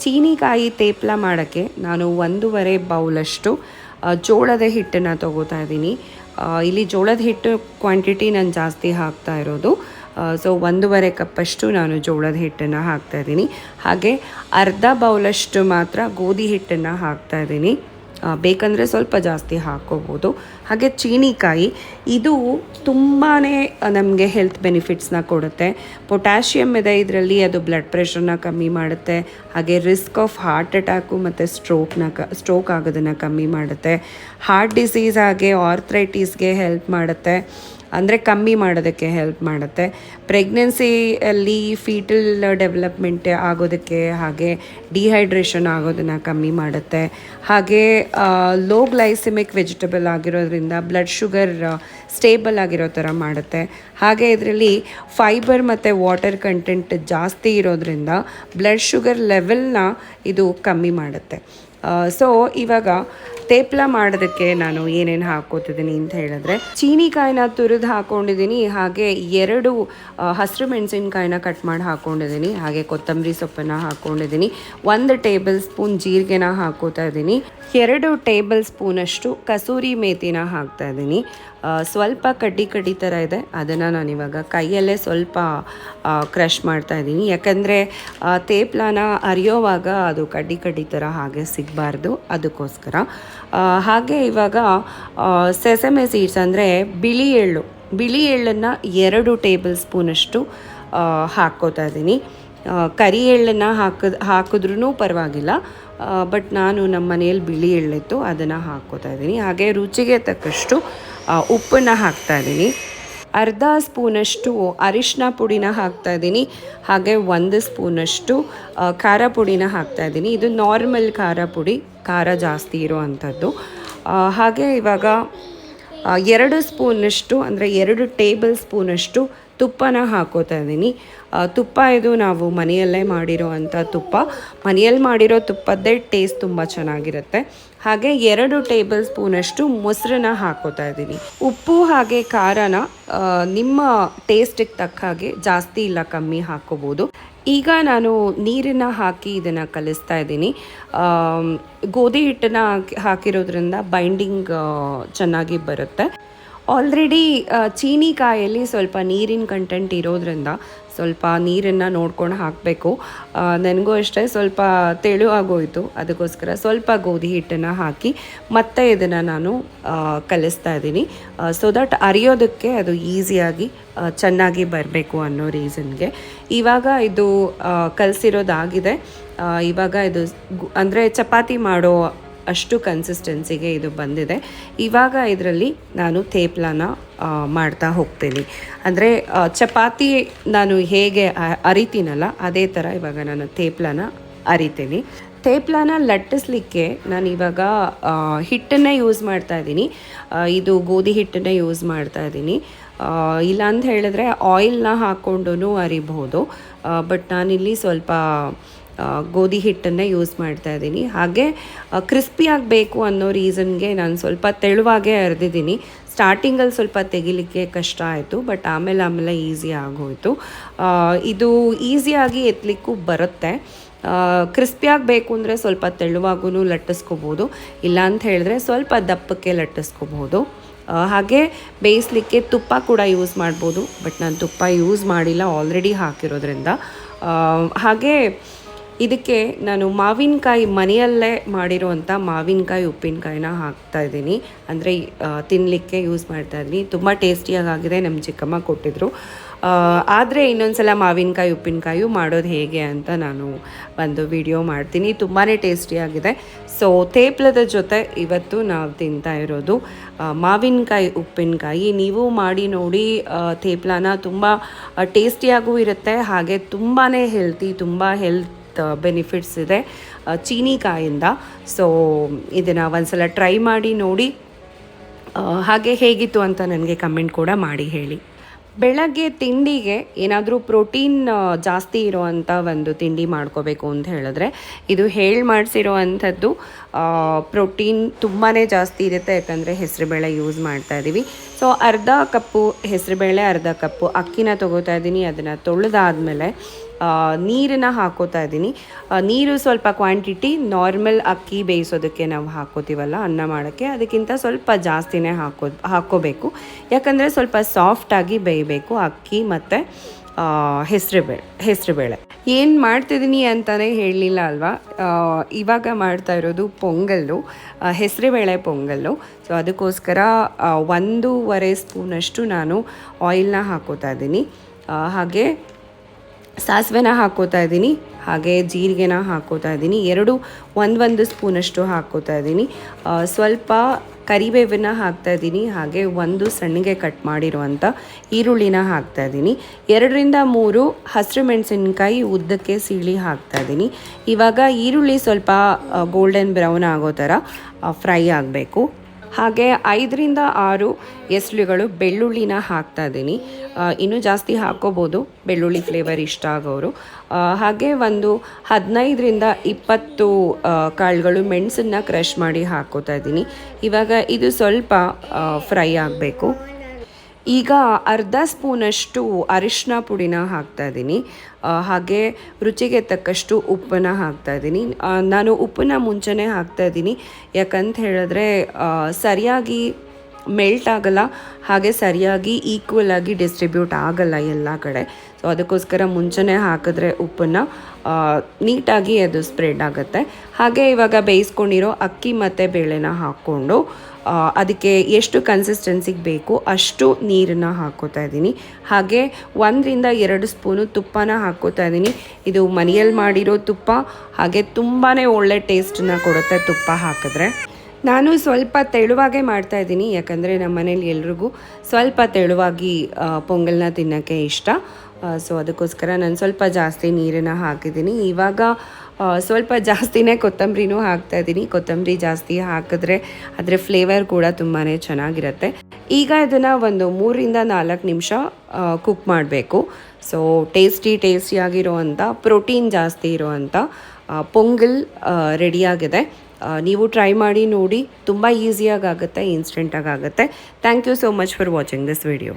ಚೀನಿಕಾಯಿ ತೇಪ್ಲ ಮಾಡೋಕ್ಕೆ ನಾನು ಒಂದೂವರೆ ಬೌಲಷ್ಟು ಜೋಳದ ಹಿಟ್ಟನ್ನು ತೊಗೋತಾ ಇದ್ದೀನಿ. ಇಲ್ಲಿ ಜೋಳದ ಹಿಟ್ಟು ಕ್ವಾಂಟಿಟಿ ನಾನು ಜಾಸ್ತಿ ಹಾಕ್ತಾ ಇರೋದು. ಸೊ ಒಂದೂವರೆ ಕಪ್ಪಷ್ಟು ನಾನು ಜೋಳದ ಹಿಟ್ಟನ್ನು ಹಾಕ್ತಾ ಇದ್ದೀನಿ. ಹಾಗೆ ಅರ್ಧ ಬೌಲಷ್ಟು ಮಾತ್ರ ಗೋಧಿ ಹಿಟ್ಟನ್ನು ಹಾಕ್ತಾ ಇದ್ದೀನಿ. ಆ, ಬೇಕಂದರೆ ಸ್ವಲ್ಪ ಜಾಸ್ತಿ ಹಾಕ್ಕೋಬೋದು ಹಾಗೆ ಚೀನಿಕಾಯಿ, ಇದು ತುಂಬಾ ನಮಗೆ ಹೆಲ್ತ್ ಬೆನಿಫಿಟ್ಸ್ನ ಕೊಡುತ್ತೆ. ಪೊಟ್ಯಾಷಿಯಮ್ ಇದೆ ಇದರಲ್ಲಿ, ಅದು ಬ್ಲಡ್ ಪ್ರೆಷರ್ನ ಕಮ್ಮಿ ಮಾಡುತ್ತೆ. ಹಾಗೆ ರಿಸ್ಕ್ ಆಫ್ ಹಾರ್ಟ್ ಅಟ್ಯಾಕು ಮತ್ತು ಸ್ಟ್ರೋಕ್ನ ಕ ಸ್ಟ್ರೋಕ್ ಆಗೋದನ್ನು ಕಮ್ಮಿ ಮಾಡುತ್ತೆ. ಹಾರ್ಟ್ ಡಿಸೀಸ್ ಹಾಗೆ ಆರ್ಥ್ರೈಟಿಸ್ಗೆ ಹೆಲ್ಪ್ ಮಾಡುತ್ತೆ. ಅಂದರೆ ಕಮ್ಮಿ ಮಾಡೋದಕ್ಕೆ ಹೆಲ್ಪ್ ಮಾಡುತ್ತೆ. ಪ್ರೆಗ್ನೆನ್ಸಿಯಲ್ಲಿ ಫೀಟಲ್ ಡೆವಲಪ್ಮೆಂಟ್ ಆಗೋದಕ್ಕೆ ಹಾಗೆ ಡಿಹೈಡ್ರೇಷನ್ ಆಗೋದನ್ನು ಕಮ್ಮಿ ಮಾಡುತ್ತೆ. ಹಾಗೆ ಲೋ ಗ್ಲೈಸಿಮಿಕ್ ವೆಜಿಟಬಲ್ ಆಗಿರೋದ್ರಿಂದ ಬ್ಲಡ್ ಶುಗರ್ ಸ್ಟೇಬಲ್ ಆಗಿರೋ ಥರ ಮಾಡುತ್ತೆ. ಹಾಗೆ ಇದರಲ್ಲಿ ಫೈಬರ್ ಮತ್ತು ವಾಟರ್ ಕಂಟೆಂಟ್ ಜಾಸ್ತಿ ಇರೋದ್ರಿಂದ ಬ್ಲಡ್ ಶುಗರ್ ಲೆವೆಲ್ನ ಇದು ಕಮ್ಮಿ ಮಾಡುತ್ತೆ. ಸೊ ಇವಾಗ ತೇಪ್ಲ ಮಾಡೋದಕ್ಕೆ ನಾನು ಏನೇನು ಹಾಕೋತಿದ್ದೀನಿ ಅಂತ ಹೇಳಿದ್ರೆ ಚೀನಿಕಾಯಿನ ತುರಿದು ಹಾಕೊಂಡಿದ್ದೀನಿ, ಹಾಗೆ ಎರಡು ಹಸಿರು ಮೆಣಸಿನ್ಕಾಯಿನ ಕಟ್ ಮಾಡಿ ಹಾಕೊಂಡಿದ್ದೀನಿ, ಹಾಗೆ ಕೊತ್ತಂಬರಿ ಸೊಪ್ಪನ್ನು ಹಾಕೊಂಡಿದ್ದೀನಿ, ಒಂದು ಟೇಬಲ್ ಸ್ಪೂನ್ ಜೀರಿಗೆನ ಹಾಕೋತಾ ಇದ್ದೀನಿ, ಎರಡು ಟೇಬಲ್ ಸ್ಪೂನಷ್ಟು ಕಸೂರಿ ಮೇಥಿನ ಹಾಕ್ತಾ ಇದ್ದೀನಿ ಸ್ವಲ್ಪ ಕಡ್ಡಿ ಕಡ್ಡಿ ಥರ ಇದೆ. ಅದನ್ನು ನಾನು ಇವಾಗ ಕೈಯಲ್ಲೇ ಸ್ವಲ್ಪ ಕ್ರಷ್ ಮಾಡ್ತಾ ಇದ್ದೀನಿ. ಯಾಕಂದರೆ ತೇಪ್ಲಾನ ಅರಿಯೋವಾಗ ಅದು ಕಡ್ಡಿ ಕಡ್ಡಿ ಥರ ಹಾಗೆ ಸಿಗಬಾರ್ದು. ಅದಕ್ಕೋಸ್ಕರ ಹಾಗೆ ಇವಾಗ ಸೆಸಮೆ ಸೀಡ್ಸ್ ಅಂದರೆ ಬಿಳಿ ಎಳ್ಳು. ಬಿಳಿ ಎಳ್ಳನ್ನು ಎರಡು ಟೇಬಲ್ ಸ್ಪೂನಷ್ಟು ಹಾಕ್ಕೋತಾ ಇದ್ದೀನಿ. ಕರಿ ಎಳ್ಳನ್ನು ಹಾಕಿದ ಹಾಕಿದ್ರೂ ಪರವಾಗಿಲ್ಲ. ಬಟ್ ನಾನು ನಮ್ಮ ಮನೆಯಲ್ಲಿ ಬಿಳಿ ಎಳ್ಳಿತ್ತು, ಅದನ್ನು ಹಾಕ್ಕೋತಾ ಇದ್ದೀನಿ. ಹಾಗೆ ರುಚಿಗೆ ತಕ್ಕಷ್ಟು ಉಪ್ಪನ್ನು ಹಾಕ್ತಾ ಇದ್ದೀನಿ. ಅರ್ಧ ಸ್ಪೂನಷ್ಟು ಅರಿಶಿನ ಪುಡಿನ ಹಾಕ್ತಾ ಇದ್ದೀನಿ. ಹಾಗೆ ಒಂದು ಸ್ಪೂನಷ್ಟು ಖಾರ ಪುಡಿನ ಹಾಕ್ತಾ ಇದ್ದೀನಿ. ಇದು ನಾರ್ಮಲ್ ಖಾರ ಪುಡಿ, ಖಾರ ಜಾಸ್ತಿ ಇರೋ ಅಂಥದ್ದು ಹಾಗೆ ಇವಾಗ ಎರಡು ಸ್ಪೂನಷ್ಟು, ಅಂದರೆ ಎರಡು ಟೇಬಲ್ ಸ್ಪೂನಷ್ಟು ತುಪ್ಪನ ಹಾಕೋತಾ ಇದ್ದೀನಿ. ತುಪ್ಪ ಇದು ನಾವು ಮನೆಯಲ್ಲೇ ಮಾಡಿರೋ ಅಂಥ ತುಪ್ಪ. ಮನೆಯಲ್ಲಿ ಮಾಡಿರೋ ತುಪ್ಪದ್ದೇ ಟೇಸ್ಟ್ ತುಂಬ ಚೆನ್ನಾಗಿರುತ್ತೆ. ಹಾಗೆ ಎರಡು ಟೇಬಲ್ ಸ್ಪೂನಷ್ಟು ಮೊಸರನ್ನ ಹಾಕೋತಾ ಇದ್ದೀನಿ. ಉಪ್ಪು ಹಾಗೆ ಖಾರನ ನಿಮ್ಮ ಟೇಸ್ಟಿಗೆ ತಕ್ಕ ಹಾಗೆ ಜಾಸ್ತಿ ಇಲ್ಲ ಕಮ್ಮಿ ಹಾಕೋಬೋದು. ಈಗ ನಾನು ನೀರನ್ನು ಹಾಕಿ ಇದನ್ನು ಕಲಿಸ್ತಾ ಇದ್ದೀನಿ. ಗೋಧಿ ಹಿಟ್ಟನ್ನ ಹಾಕಿ, ಹಾಕಿರೋದ್ರಿಂದ ಬೈಂಡಿಂಗ್ ಚೆನ್ನಾಗಿ ಬರುತ್ತೆ. ಆಲ್ರೆಡಿ ಚೀನಿಕಾಯಲ್ಲಿ ಸ್ವಲ್ಪ ನೀರಿನ ಕಂಟೆಂಟ್ ಇರೋದ್ರಿಂದ ಸ್ವಲ್ಪ ನೀರನ್ನು ನೋಡ್ಕೊಂಡು ಹಾಕಬೇಕು. ನನಗೂ ಅಷ್ಟೇ ಸ್ವಲ್ಪ ತೆಳು ಆಗೋಯಿತು. ಅದಕ್ಕೋಸ್ಕರ ಸ್ವಲ್ಪ ಗೋಧಿ ಹಿಟ್ಟನ್ನು ಹಾಕಿ ಮತ್ತೆ ಇದನ್ನು ನಾನು ಕಲಿಸ್ತಾ ಇದ್ದೀನಿ. ಸೊ ದಟ್ ಅರಿಯೋದಕ್ಕೆ ಅದು ಈಸಿಯಾಗಿ ಚೆನ್ನಾಗಿ ಬರಬೇಕು ಅನ್ನೋ ರೀಸನ್ಗೆ. ಇವಾಗ ಇದು ಕಲಸಿರೋದಾಗಿದೆ. ಇವಾಗ ಇದು ಅಂದರೆ ಚಪಾತಿ ಮಾಡೋ ಅಷ್ಟು ಕನ್ಸಿಸ್ಟೆನ್ಸಿಗೆ ಇದು ಬಂದಿದೆ. ಇವಾಗ ಇದರಲ್ಲಿ ನಾನು ತೇಪ್ಲಾನ ಮಾಡ್ತಾ ಹೋಗ್ತೀನಿ. ಅಂದರೆ ಚಪಾತಿ ನಾನು ಹೇಗೆ ಅರಿತೀನಲ್ಲ, ಅದೇ ಥರ ಇವಾಗ ನಾನು ತೇಪ್ಲಾನ ಅರಿತೀನಿ. ತೇಪ್ಲಾನ ಲಟ್ಟಿಸ್ಲಿಕ್ಕೆ ನಾನು ಇವಾಗ ಹಿಟ್ಟನ್ನು ಯೂಸ್ ಮಾಡ್ತಾ ಇದ್ದೀನಿ. ಇದು ಗೋಧಿ ಹಿಟ್ಟನ್ನೇ ಯೂಸ್ ಮಾಡ್ತಾ ಇದ್ದೀನಿ. ಇಲ್ಲ ಅಂತ ಹೇಳಿದ್ರೆ ಆಯಿಲ್ನ ಹಾಕ್ಕೊಂಡು ಅರಿಬಹುದು ಬಟ್ ನಾನಿಲ್ಲಿ ಸ್ವಲ್ಪ ಗೋಧಿ ಹಿಟ್ಟನ್ನು ಯೂಸ್ ಮಾಡ್ತಾ ಇದ್ದೀನಿ. ಹಾಗೆ ಕ್ರಿಸ್ಪಿಯಾಗಿ ಆಗಬೇಕು ಅನ್ನೋ ರೀಸನ್ಗೆ ನಾನು ಸ್ವಲ್ಪ ತೆಳುವಾಗೆ ಅರೆದಿದ್ದೀನಿ. ಸ್ಟಾರ್ಟಿಂಗಲ್ಲಿ ಸ್ವಲ್ಪ ತೆಗಿಲಿಕ್ಕೆ ಕಷ್ಟ ಆಯಿತು ಬಟ್ ಆಮೇಲೆ ಆಮೇಲೆ ಈಸಿ ಆಗೋಯಿತು. ಇದು ಈಸಿಯಾಗಿ ಎತ್ತಲಿಕ್ಕೂ ಬರುತ್ತೆ. ಕ್ರಿಸ್ಪಿಯಾಗಿ ಆಗಬೇಕು ಅಂದರೆ ಸ್ವಲ್ಪ ತೆಳುವಾಗೂ ಲಟ್ಟಿಸ್ಕೋಬೋದು. ಇಲ್ಲ ಅಂತ ಹೇಳಿದ್ರೆ ಸ್ವಲ್ಪ ದಪ್ಪಕ್ಕೆ ಲಟ್ಟಿಸ್ಕೋಬೋದು. ಹಾಗೆ ಬೇಯಿಸ್ಲಿಕ್ಕೆ ತುಪ್ಪ ಕೂಡ ಯೂಸ್ ಮಾಡ್ಬೋದು ಬಟ್ ನಾನು ತುಪ್ಪ ಯೂಸ್ ಮಾಡಿಲ್ಲ ಆಲ್ರೆಡಿ ಹಾಕಿರೋದ್ರಿಂದ. ಹಾಗೆ ಇದಕ್ಕೆ ನಾನು ಮಾವಿನಕಾಯಿ ಮನೆಯಲ್ಲೇ ಮಾಡಿರುವಂಥ ಮಾವಿನಕಾಯಿ, ಉಪ್ಪಿನಕಾಯಿನ ಹಾಕ್ತಾ ಇದ್ದೀನಿ. ಅಂದರೆ ತಿನ್ನಲಿಕ್ಕೆ ಯೂಸ್ ಮಾಡ್ತಾ ಇದ್ದೀನಿ. ತುಂಬ ಟೇಸ್ಟಿಯಾಗಿದೆ ನಮ್ಮ ಚಿಕ್ಕಮ್ಮ ಕೊಟ್ಟಿದ್ರು. ಆದರೆ ಇನ್ನೊಂದ್ಸಲ ಮಾವಿನಕಾಯಿ, ಉಪ್ಪಿನಕಾಯಿ ಮಾಡೋದು ಹೇಗೆ ಅಂತ ನಾನು ಒಂದು ವಿಡಿಯೋ ಮಾಡ್ತೀನಿ. ತುಂಬಾ ಟೇಸ್ಟಿಯಾಗಿದೆ ಸೊ ತೇಪ್ಲದ ಜೊತೆ ಇವತ್ತು ನಾವು ತಿಂತಾ ಇರೋದು ಮಾವಿನಕಾಯಿ, ಉಪ್ಪಿನಕಾಯಿ. ನೀವು ಮಾಡಿ ನೋಡಿ ತೇಪ್ಲಾನ ತುಂಬ ಟೇಸ್ಟಿಯಾಗೂ ಇರುತ್ತೆ. ಹಾಗೆ ತುಂಬಾ ಹೆಲ್ತಿ ತುಂಬ ಹೆಲ್ತ್ ಬೆನಿಫಿಟ್ಸ್ ಇದೆ. ಚೀನಿಕಾಯಿಂದ ಸೊ ಇದನ್ನು ಒಂದ್ಸಲ ಟ್ರೈ ಮಾಡಿ ನೋಡಿ. ಹಾಗೆ ಹೇಗಿತ್ತು ಅಂತ ನನಗೆ ಕಮೆಂಟ್ ಕೂಡ ಮಾಡಿ ಹೇಳಿ. ಬೆಳಗ್ಗೆ ತಿಂಡಿಗೆ ಏನಾದರೂ ಪ್ರೋಟೀನ್ ಜಾಸ್ತಿ ಇರೋವಂಥ ಒಂದು ತಿಂಡಿ ಮಾಡ್ಕೋಬೇಕು ಅಂತ ಹೇಳಿದ್ರೆ, ಇದು ಹೇಳಿ ಮಾಡಿಸಿರೋ ಅಂಥದ್ದು ಪ್ರೋಟೀನ್ ತುಂಬಾ ಜಾಸ್ತಿ ಇರುತ್ತೆ, ಯಾಕಂದರೆ ಹೆಸರುಬೇಳೆ ಯೂಸ್ ಮಾಡ್ತಾ ಇದ್ದೀವಿ ಸೊ ಅರ್ಧ ಕಪ್ಪು ಹೆಸರುಬೇಳೆ, ಅರ್ಧ ಕಪ್ಪು ಅಕ್ಕಿನ ತೊಗೋತಾ ಇದ್ದೀನಿ ಅದನ್ನು ತೊಳೆದಾದ್ಮೇಲೆ ನೀರನ್ನು ಹಾಕೋತಾ ಇದ್ದೀನಿ ನೀರು ಸ್ವಲ್ಪ ಕ್ವಾಂಟಿಟಿ ನಾರ್ಮಲ್ ಅಕ್ಕಿ ಬೇಯಿಸೋದಕ್ಕೆ ನಾವು ಹಾಕೋತೀವಲ್ಲ, ಅನ್ನ ಮಾಡೋಕ್ಕೆ, ಅದಕ್ಕಿಂತ ಸ್ವಲ್ಪ ಜಾಸ್ತಿನೇ ಹಾಕೋ, ಹಾಕೋಬೇಕು. ಯಾಕಂದರೆ ಸ್ವಲ್ಪ ಸಾಫ್ಟಾಗಿ ಬೇಯಬೇಕು ಅಕ್ಕಿ ಮತ್ತು ಹೆಸರುಬೇಳೆ ಹೆಸರುಬೇಳೆ ಏನು ಮಾಡ್ತಿದ್ದೀನಿ ಅಂತಲೇ ಹೇಳಲಿಲ್ಲ ಅಲ್ವಾ? ಇವಾಗ ಮಾಡ್ತಾ ಇರೋದು ಪೊಂಗಲ್ಲು ಹೆಸರುಬೇಳೆ ಪೊಂಗಲ್ಲು. ಸೊ ಅದಕ್ಕೋಸ್ಕರ ಒಂದೂವರೆ ಸ್ಪೂನಷ್ಟು ನಾನು ಆಯಿಲ್ನ ಹಾಕೋತಾ ಇದ್ದೀನಿ. ಹಾಗೆ ಸಾಸಿವೆನ ಹಾಕೋತಾ ಇದ್ದೀನಿ, ಹಾಗೆ ಜೀರಿಗೆನ ಹಾಕೋತಾ ಇದ್ದೀನಿ. ಎರಡು ಒಂದೊಂದು ಸ್ಪೂನಷ್ಟು ಹಾಕೋತಾ ಇದ್ದೀನಿ. ಸ್ವಲ್ಪ ಕರಿಬೇವನ್ನ ಹಾಕ್ತಾ ಇದ್ದೀನಿ, ಹಾಗೆ ಒಂದು ಸಣ್ಣಗೆ ಕಟ್ ಮಾಡಿರುವಂಥ ಈರುಳ್ಳಿನ ಹಾಕ್ತಾ ಇದ್ದೀನಿ. ಎರಡರಿಂದ ಮೂರು ಹಸಿರು ಮೆಣಸಿನ್ಕಾಯಿ ಉದ್ದಕ್ಕೆ ಸೀಳಿ ಹಾಕ್ತಾ ಇದ್ದೀನಿ. ಇವಾಗ ಈರುಳ್ಳಿ ಸ್ವಲ್ಪ ಗೋಲ್ಡನ್ ಬ್ರೌನ್ ಆಗೋ ಥರ ಫ್ರೈ ಆಗಬೇಕು. ಹಾಗೆ ಐದರಿಂದ ಆರು ಎಸ್ಲುಗಳು ಬೆಳ್ಳುಳ್ಳಿನ ಹಾಕ್ತಾ ಇದ್ದೀನಿ. ಇನ್ನೂ ಜಾಸ್ತಿ ಹಾಕೋಬೋದು. ಬೆಳ್ಳುಳ್ಳಿ ಫ್ಲೇವರ್ ಇಷ್ಟ ಆಗೋರು. ಹಾಗೆ ಒಂದು ಹದಿನೈದರಿಂದ ಇಪ್ಪತ್ತು ಕಾಳುಗಳು ಮೆಣಸನ್ನ ಕ್ರಷ್ ಮಾಡಿ ಹಾಕೋತಾ ಇದ್ದೀನಿ. ಇವಾಗ ಇದು ಸ್ವಲ್ಪ ಫ್ರೈ ಆಗಬೇಕು. ಈಗ ಅರ್ಧ ಸ್ಪೂನಷ್ಟು ಅರಿಶಿನ ಪುಡಿನ ಹಾಕ್ತಾ ಇದ್ದೀನಿ. ಹಾಗೆ ರುಚಿಗೆ ತಕ್ಕಷ್ಟು ಉಪ್ಪನ್ನ ಹಾಕ್ತಾ ಇದ್ದೀನಿ. ನಾನು ಉಪ್ಪನ್ನ ಮುಂಚೆನೇ ಹಾಕ್ತಾ ಇದ್ದೀನಿ. ಯಾಕಂತ ಹೇಳಿದ್ರೆ ಸರಿಯಾಗಿ ಮೆಲ್ಟ್ ಆಗಲ್ಲ, ಹಾಗೆ ಸರಿಯಾಗಿ ಈಕ್ವಲ್ ಆಗಿ ಡಿಸ್ಟ್ರಿಬ್ಯೂಟ್ ಆಗಲ್ಲ ಎಲ್ಲ ಕಡೆ. ಸೊ ಅದಕ್ಕೋಸ್ಕರ ಮುಂಚೆನೇ ಹಾಕಿದ್ರೆ ಉಪ್ಪನ್ನು ನೀಟಾಗಿ ಅದು ಸ್ಪ್ರೆಡ್ ಆಗುತ್ತೆ. ಹಾಗೆ ಇವಾಗ ಬೇಯಿಸ್ಕೊಂಡಿರೋ ಅಕ್ಕಿ ಮತ್ತು ಬೇಳೆನ ಹಾಕ್ಕೊಂಡು ಅದಕ್ಕೆ ಎಷ್ಟು ಕನ್ಸಿಸ್ಟೆನ್ಸಿಗೆ ಬೇಕು ಅಷ್ಟು ನೀರನ್ನ ಹಾಕೋತಾ ಇದ್ದೀನಿ. ಹಾಗೆ ಒಂದರಿಂದ ಎರಡು ಸ್ಪೂನು ತುಪ್ಪನ ಹಾಕೋತಾ ಇದ್ದೀನಿ. ಇದು ಮನೆಯಲ್ಲಿ ಮಾಡಿರೋ ತುಪ್ಪ, ಹಾಗೆ ತುಂಬಾ ಒಳ್ಳೆ ಟೇಸ್ಟನ್ನ ಕೊಡುತ್ತೆ ತುಪ್ಪ ಹಾಕಿದ್ರೆ. ನಾನು ಸ್ವಲ್ಪ ತೆಳುವಾಗೇ ಮಾಡ್ತಾ ಇದ್ದೀನಿ, ಯಾಕಂದರೆ ನಮ್ಮ ಮನೇಲಿ ಎಲ್ರಿಗೂ ಸ್ವಲ್ಪ ತೆಳುವಾಗಿ ಪೊಂಗಲ್ನ ತಿನ್ನೋಕ್ಕೆ ಇಷ್ಟ. ಸೊ ಅದಕ್ಕೋಸ್ಕರ ನಾನು ಸ್ವಲ್ಪ ಜಾಸ್ತಿ ನೀರನ್ನು ಹಾಕಿದ್ದೀನಿ. ಇವಾಗ ಸ್ವಲ್ಪ ಜಾಸ್ತಿನೇ ಕೊತ್ತಂಬರಿನೂ ಹಾಕ್ತಾ ಇದ್ದೀನಿ. ಕೊತ್ತಂಬರಿ ಜಾಸ್ತಿ ಹಾಕಿದ್ರೆ ಅದರ ಫ್ಲೇವರ್ ಕೂಡ ತುಂಬಾ ಚೆನ್ನಾಗಿರುತ್ತೆ. ಈಗ ಇದನ್ನು ಒಂದು ಮೂರಿಂದ ನಾಲ್ಕು ನಿಮಿಷ ಕುಕ್ ಮಾಡಬೇಕು. ಸೊ ಟೇಸ್ಟಿ ಟೇಸ್ಟಿಯಾಗಿರುವಂಥ ಪ್ರೋಟೀನ್ ಜಾಸ್ತಿ ಇರೋವಂಥ ಪೊಂಗಲ್ ರೆಡಿಯಾಗಿದೆ. ನೀವು ಟ್ರೈ ಮಾಡಿ ನೋಡಿ, ತುಂಬ ಈಸಿಯಾಗಿ ಆಗುತ್ತೆ ಇನ್ಸ್ಟೆಂಟಾಗಿ ಆಗುತ್ತೆ. Thank you so much for watching this video